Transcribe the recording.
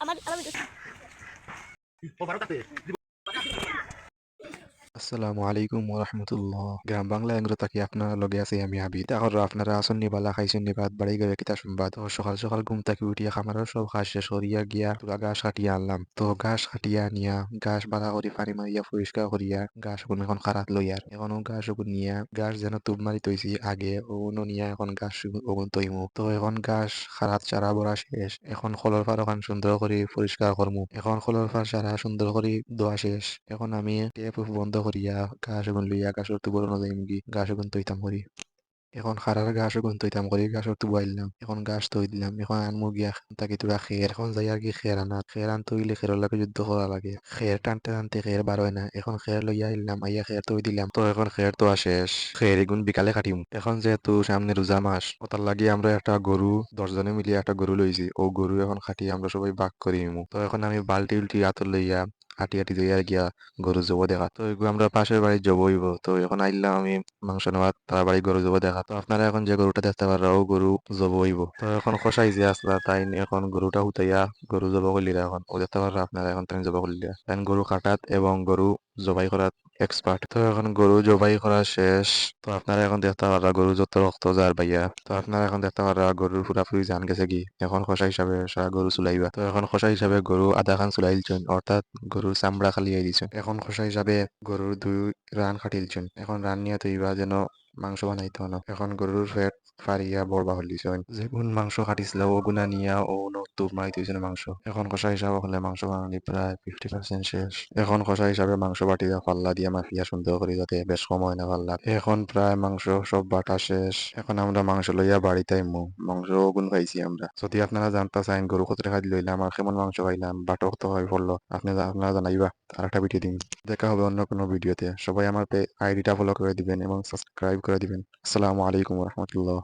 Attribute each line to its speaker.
Speaker 1: আমার আমার ভিডিও
Speaker 2: আসসালামু আলাইকুম রহমতুল্লাহ গ্রাম বাংলা এগুলো তাকি আপনারা লগে আছে আমি হাবিদ এখন আপনারা আসন নিবালা খাইছেন নিবাদ বাড়ি গেলে কিতা শুনবাদ। তো সকাল সকাল ঘুম থেকে উঠিয়া খামারের সব ঘাস শেষ করিয়া গিয়া তুলা গাছ কাটিয়া আনলাম। তো ঘাস কাটিয়া নিয়া ঘাস বাড়া করি পানি মারিয়া পরিষ্কার করিয়া ঘাস ওগুন এখন খারাত লইয়ার এখন ও গাছ ওগুন নিয়া ঘাস যেন তুব মারি তৈছি আগে ওগুন নিয়া এখন গাছ ওগুন তৈমু তো এখন গাছ খারাত চারা বড়া শেষ। এখন খোলর ফার ওখান সুন্দর করে পরিষ্কার করমু এখন খোলর ফার চারা সুন্দর করে দোয়া শেষ। এখন আমি টেপ বন্ধ করিয়া গাছ ওগুন লইয়া গাছের তুবর যাইম কি? গাছ ওগুন তৈতাম করি। এখন খারার গাছ ওগুন তৈতাম করি গাছের তুবো আইলাম এখন গাছ তৈ দিলাম। এখন আনমু গিয়া তাকে তোরা খের, এখন যাই আর কি খের আনা। খের আন তৈলে খেরের লাগে যুদ্ধ করা লাগে। খের টানতে টানতে খের বার হয় না। এখন খের লইয়া আইলাম, আইয়া খের তৈ দিলাম তো এখন খের তো শেষ। খের এগুন বিকালে কাটিম। এখন যেহেতু সামনে রোজা মাস ওটার লাগে আমরা একটা গরু, দশজনে মিলিয়ে একটা গরু লইছি। ও গরু এখন খাটি আমরা সবাই ভাগ করি তো এখন আমি বালতি উল্টি হাতর লইয়া হাঁটি হাঁটি যাইয়া গিয়া গরু জব দেখা। তো আমরা পাশের বাড়ি জব হইব তো এখন আইলাম আমি মাংস নেওয়া তার বাড়ি গরু জব দেখা। তো আপনারা এখন যে গরুটা দেখতে পারা ও গরু জব হইব তো এখন কষাই যে আসলা, তাই এখন গরুটা উঠাইয়া গরু জব করলিরা এখন। ও দেখতে পারা আপনারা এখন তাই জব করলিরা তাই গরু কাটাত এবং গরু জবাই করাত এক্সপার্ট তো এখন গরু জবাই করা শেষ। তো আপনারা এখন দেখতে পারা গরু যত রক্ত যার বাইয়া। তো আপনারা এখন দেখতে পারা গরুর পুরাপুরি জান গেছে কি? এখন খসা হিসাবে সারা গরু চুলাইবা। তো এখন খসা হিসাবে গরু আধা খান চুলাইলছেন অর্থাৎ গরুর চামড়া খালি দিছেন এখন খসা হিসাবে গরুর দুই রান কাটিলছেন এখন রান নিয়ে তৈবা যেন মাংস বানাইতে হলো এখন গরুর ফেট ফারিয়া বড়বা হলিছেন যেগুন মাংস কাটিছিল গুনা নিয়া ও তুপ মারি দিয়েছেন মাংস। এখন কষা হিসাবে হলে মাংস বানানি প্রায় ফিফটি পার্সেন্ট শেষ। এখন কষা হিসাবে মাংস বাটিয়া পাল্লা দিয়া মাফিয়া সুন্দর করে যাতে বেশ কম হয় না পাল্লা। এখন প্রায় মাংস সব বাটা শেষ। এখন আমরা মাংস লইয়া বাড়িতে আইমু মাংস গুণ খাইছি আমরা। যদি আপনারা জানতে চাইন গরু কতটা খাই লইলাম আর কেমন মাংস খাইলাম? বাটক তো হয় পড়ল আপনি আপনারা জানাইবা। আর একটা ভিডিও দিন। দেখা হবে অন্য কোনো ভিডিওতে সবাই আমার আইডিটা ফলো করে দিবেন এবং সাবস্ক্রাইব করে দিবেন। আসসালামু আলাইকুম রহমতুল্লাহ।